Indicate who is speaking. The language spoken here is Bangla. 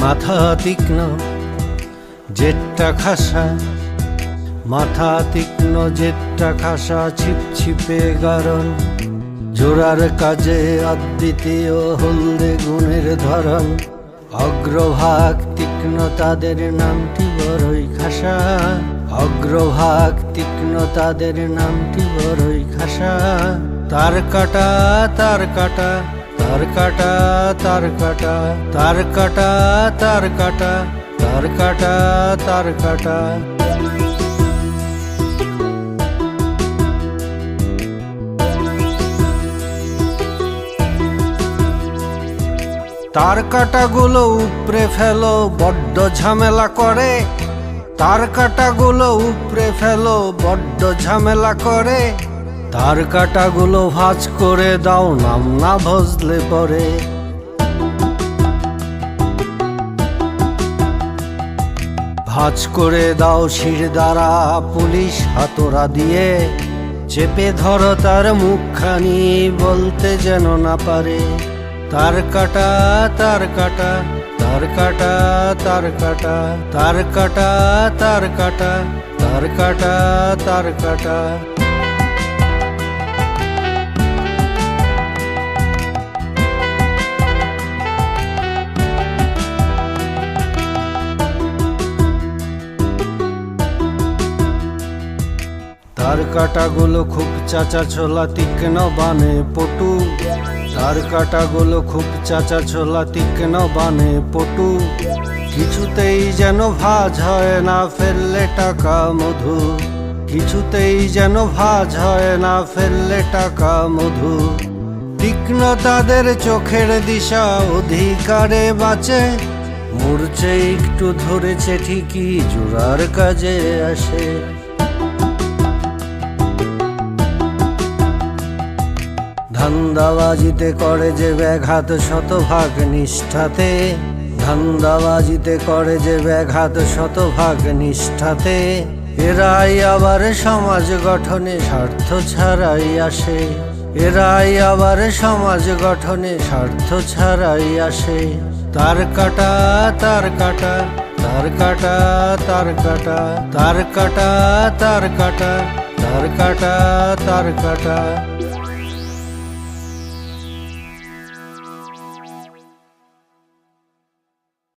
Speaker 1: মাথা তীক্ষ্ণ, জেটটা খাসা। মাথা তীক্ষ্ণ, জেটটা খাসা, ছিপছিপে গারণ। জোড়ার কাজে অদ্বিতীয় হলদে গুণের ধরন অগ্রভাগ তীক্ষ্ণ, তাদের নামটি বড়ই খাসা। অগ্রভাগ তীক্ষ্ণ, তাদের নামটি বড়ই খাসা। তার কাটা তার কাটা। তার কাটা তার কাটা তার কাটা তার কাটা তার কাটা তার কাটা। তার কাটাগুলো উপরে ফেলো, বড্ড ঝামেলা করে। তার কাটাগুলো উপরে ফেলো, বড্ড ঝামেলা করে। তার কাটাগুলো ভাঁজ করে দাও, নাম না ভজলে পরে। ভাঁজ করে দাও শির দ্বারা, পুলিশ হাতরা দিয়ে। চেপে ধরো তার মুখখানি, বলতে যেন না পারে। তার কাটা তার কাটা তার কাটা তার কাটা তার কাটা তার কাটা তার কাটা তার কাটা। তার কাটাগুলো খুব চাচা ছোলা তীক্ষ্ণ বানে, পটু। তার কাটাগুলো খুব চাচা ছোলা তীক্ষ্ণ বানে, পটু। কিছুতেই যেন ভাজ হয় না ফেললে টাকা মধু। কিছুতেই যেন ভাজ হয় না ফেললে টাকা মধু। তীক্ষ্ণ তাদের চোখের দিশা অধিকারে বাঁচে। মূর্ছে একটু ধরেছে ঠিকই, জোড়ার কাজে আসে। ধান্দাবাজিতে করে যে ব্যাঘাত শতভাগ নিষ্ঠাতে। ধান্দাবাজিতে করে যে ব্যাঘাত শতভাগ নিষ্ঠাতে। এরাই আবার সমাজ গঠনে স্বার্থ ছাড়াই আসে। এরাই আবার সমাজ গঠনে স্বার্থ ছাড়াই আসে। তার কাটা তার কাটা তার কাটা তার কাটা তার কাটা তার কাটা তার কাটা তার কাটা।